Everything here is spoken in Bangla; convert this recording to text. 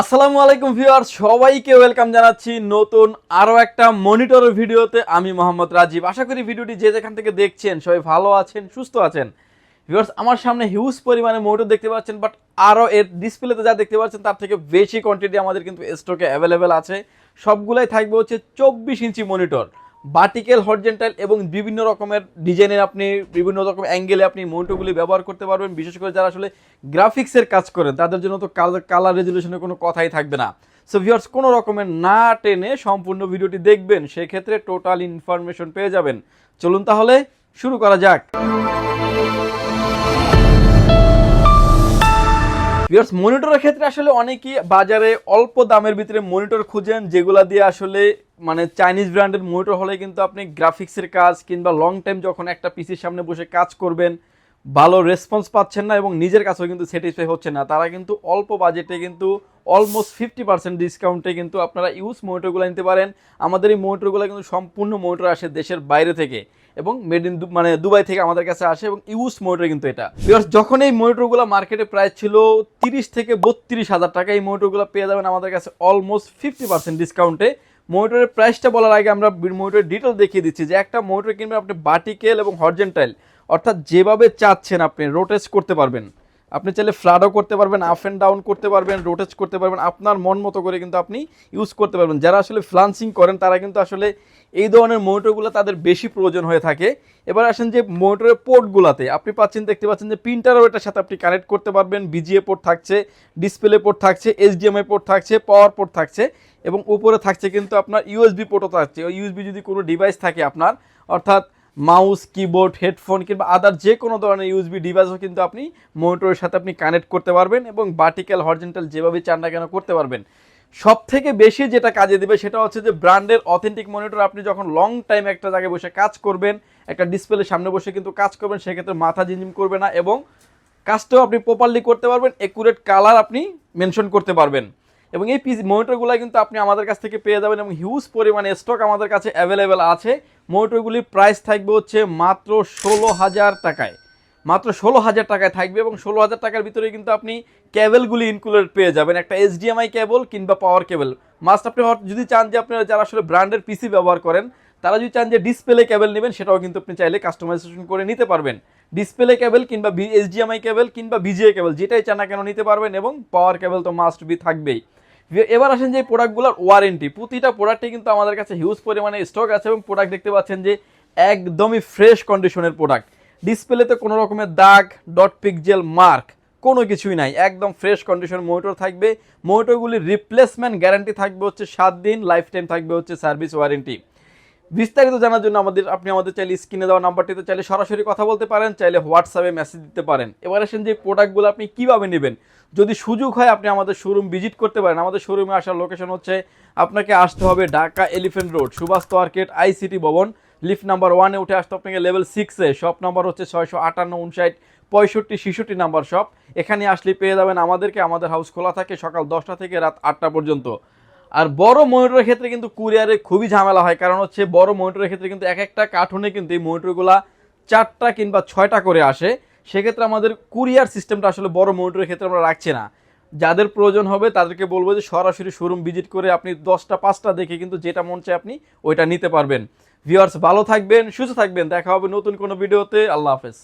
আসসালামু আলাইকুম ভিউয়ার সবাইকে ওয়েলকাম জানাচ্ছি নতুন আরও একটা মনিটরের ভিডিওতে। আমি মোহাম্মদ রাজীব। আশা করি ভিডিওটি যে যেখান থেকে দেখছেন সবাই ভালো আছেন, সুস্থ আছেন। ভিউয়ার্স, আমার সামনে হিউজ পরিমাণে মনিটর দেখতে পাচ্ছেন বাট আরও এর ডিসপ্লেতে যা দেখতে পাচ্ছেন, তার থেকে বেশি কোয়ান্টিটি আমাদের কিন্তু স্টকে অ্যাভেলেবেল আছে। সবগুলাই থাকবে হচ্ছে চব্বিশ ইঞ্চি মনিটর ভার্টিক্যাল হরজেন্টাল এবং বিভিন্ন রকমের ডিজাইনের আপনি, বিভিন্ন রকম অ্যাঙ্গেলে আপনি মনিটরগুলি ব্যবহার করতে পারবেন। বিশেষ করে যারা আসলে গ্রাফিক্সের কাজ করেন, তাদের জন্য তো কালার রেজলিউশনের কোনো কথাই থাকবে না। সো ভিউয়ার্স কোনো রকমের না টেনে সম্পূর্ণ ভিডিওটি দেখবেন, সেক্ষেত্রে টোটাল ইনফরমেশন পেয়ে যাবেন। চলুন তাহলে শুরু করা যাক। ভিউয়ার্স মনিটরের ক্ষেত্রে আসলে অনেকেই বাজারে অল্প দামের ভিতরে মনিটর খুঁজেন, যেগুলা দিয়ে আসলে মানে চাইনিজ ব্র্যান্ডের মনিটর হলে কিন্তু আপনি গ্রাফিক্সের কাজ কিংবা লং টাইম যখন একটা পিসির সামনে বসে কাজ করবেন, ভালো রেসপন্স পাচ্ছেন না এবং নিজের কাছেও কিন্তু স্যাটিসফাই হচ্ছে না। তারা কিন্তু অল্প বাজেটে কিন্তু অলমোস্ট ফিফটি পার্সেন্ট ডিসকাউন্টে কিন্তু আপনারা ইউজ মোটরগুলো নিতে পারেন। আমাদের এই মোটরগুলো কিন্তু সম্পূর্ণ মনিটর আসে দেশের বাইরে থেকে এবং মেড ইন মানে দুবাই থেকে আমাদের কাছে আসে এবং ইউজ মনিটর কিন্তু এটা। Because যখন এই মনিটরগুলো মার্কেটে প্রাইস ছিল তিরিশ থেকে বত্রিশ হাজার টাকা, এই মনিটরগুলো পেয়ে যাবেন আমাদের কাছে অলমোস্ট ফিফটি পার্সেন্ট ডিসকাউন্টে মনিটরের প্রাইসটা বলার আগে আমরা মনিটরের ডিটেল দেখিয়ে দিচ্ছি যে একটা মনিটর কিনবেন আপনি বাটিকেল এবং হরজেন্টাইল। অর্থাৎ যেভাবে চাচ্ছেন আপনি রোটেস করতে পারবেন। আপনি চাইলে ফ্লাডও করতে পারবেন আপ অ্যান্ড ডাউন করতে পারবেন রোটেজ করতে পারবেন, আপনার মন মতো করে কিন্তু আপনি ইউজ করতে পারবেন। যারা আসলে ফ্লান্সিং করেন, তারা কিন্তু আসলে এই ধরনের মোটরগুলো তাদের বেশি প্রয়োজন হয়ে থাকে। এবার আসেন যে মোটরের পোর্টগুলোতে আপনি পাচ্ছেন, দেখতে পাচ্ছেন যে প্রিন্টারও এটার সাথে আপনি কানেক্ট করতে পারবেন বিজিএ পোর্ট থাকছে ডিসপ্লে পোর্ট থাকছে এইচডিএমআই পোর্ট থাকছে পাওয়ার পোর্ট থাকছে, এবং উপরে থাকছে কিন্তু আপনার ইউএসবি পোর্টও থাকছে। ইউএসবি যদি কোনো ডিভাইস থাকে আপনার, অর্থাৎ মাউস, কিবোর্ড, হেডফোন কিংবা আদার যে কোনো ধরনের ইউএসবি ডিভাইসও কিন্তু আপনি মনিটরের সাথে আপনি কানেক্ট করতে পারবেন এবং ভার্টিক্যাল হরিজেন্টাল যেভাবে চান না কেন করতে পারবেন। সব থেকে বেশি যেটা কাজে দেবে সেটা হচ্ছে যে ব্র্যান্ডের অথেন্টিক মনিটর আপনি যখন লং টাইম একটা জায়গায় বসে কাজ করবেন, একটা ডিসপ্লের সামনে বসে কিন্তু কাজ করবেন, সেক্ষেত্রে মাথা ঝিমঝিম করবে না এবং কাজটাও আপনি প্রপারলি করতে পারবেন একুরেট কালার আপনি মেনশন করতে পারবেন। এবং এই পিস মনিটরগুলো কিন্তু আপনি আমাদের কাছ থেকে পেয়ে যাবেন এবং হিউজ পরিমাণে স্টক আমাদের কাছে অ্যাভেলেবেল আছে। মনিটরগুলির প্রাইস থাকবে হচ্ছে মাত্র ষোলো হাজার টাকায়। মাত্র ষোলো হাজার টাকায় থাকবে এবং ষোলো হাজার টাকার ভিতরে কিন্তু আপনি ক্যাবেলগুলি ইনক্লুডেড পেয়ে যাবেন। একটা এইচডিএমআই কেবল কিংবা পাওয়ার কেবল মাস্ট আপনি যদি চান যে আপনারা যারা আসলে ব্র্যান্ডের পিসি ব্যবহার করেন তারা যদি চান যে ডিসপ্লে কেবল নেবেন, সেটাও কিন্তু আপনি চাইলে কাস্টমাইজেশন করে নিতে পারবেন। ডিসপ্লে কেবল কিংবা এইচডিএমআই কেবল কিংবা বিজিএ কেবল যেটাই চান না কেন নিতে পারবেন এবং পাওয়ার কেবল তো মাস্ট বি থাকবেই। এবার আসেন যে প্রোডাক্টগুলোর ওয়ারেন্টি প্রতিটা প্রোডাক্টে কিন্তু আমাদের কাছে হিউজ পরিমাণে স্টক আছে এবং প্রোডাক্ট দেখতে পাচ্ছেন যে একদমই ফ্রেশ কন্ডিশনের প্রোডাক্ট ডিসপ্লেতে কোনো রকমের দাগ ডট পিকজেল মার্ক কোনো কিছুই নাই। একদম ফ্রেশ কন্ডিশন মোটর থাকবে। মোটরগুলির রিপ্লেসমেন্ট গ্যারান্টি থাকবে হচ্ছে সাত দিন লাইফ টাইম থাকবে হচ্ছে সার্ভিস ওয়ারেন্টি বিস্তারিত জানার জন্য আমাদের, আপনি আমাদের চাইলে স্ক্রিনে দেওয়া নাম্বারটিতে চাইলে সরাসরি কথা বলতে পারেন, চাইলে হোয়াটসঅ্যাপে মেসেজ দিতে পারেন। এবার আসেন যে প্রোডাক্টগুলো আপনি কীভাবে নেবেন। যদি সুযোগ হয় আপনি আমাদের শোরুম ভিজিট করতে পারেন। আমাদের শোরুমে আসার লোকেশন হচ্ছে আপনাকে আসতে হবে Dhaka elephant road Subhash market ICT ভবন। লিফট নাম্বার ওয়ানে উঠে আসতে আপনাকে লেভেল সিক্সে শপ নাম্বার হচ্ছে ছয়শো আটান্ন, উনষাট, পঁয়ষট্টি, ছেষট্টি নাম্বার শপ এখানে আসলে পেয়ে যাবেন আমাদেরকে। আমাদের হাউস খোলা থাকে সকাল দশটা থেকে রাত আটটা পর্যন্ত। আর বড় মনিটরের ক্ষেত্রে কিন্তু কুরিয়ারে খুবই ঝামেলা হয়। কারণ হচ্ছে বড় মনিটরের ক্ষেত্রে কিন্তু এক একটা কার্টুনে কিন্তু এই মনিটরগুলা চারটা কিংবা ছয়টা করে আসে। সেক্ষেত্রে আমাদের কুরিয়ার সিস্টেমটা আসলে বড় মনিটরের ক্ষেত্রে আমরা রাখছি না। যাদের প্রয়োজন হবে তাদেরকে বলব যে সরাসরি শোরুম ভিজিট করে আপনি দশটা, পাঁচটা দেখে কিন্তু যেটা মন চায় আপনি ওইটা নিতে পারবেন। ভিউয়ার্স ভালো থাকবেন, সুস্থ থাকবেন। দেখা হবে নতুন কোনো ভিডিওতে আল্লাহ হাফেজ।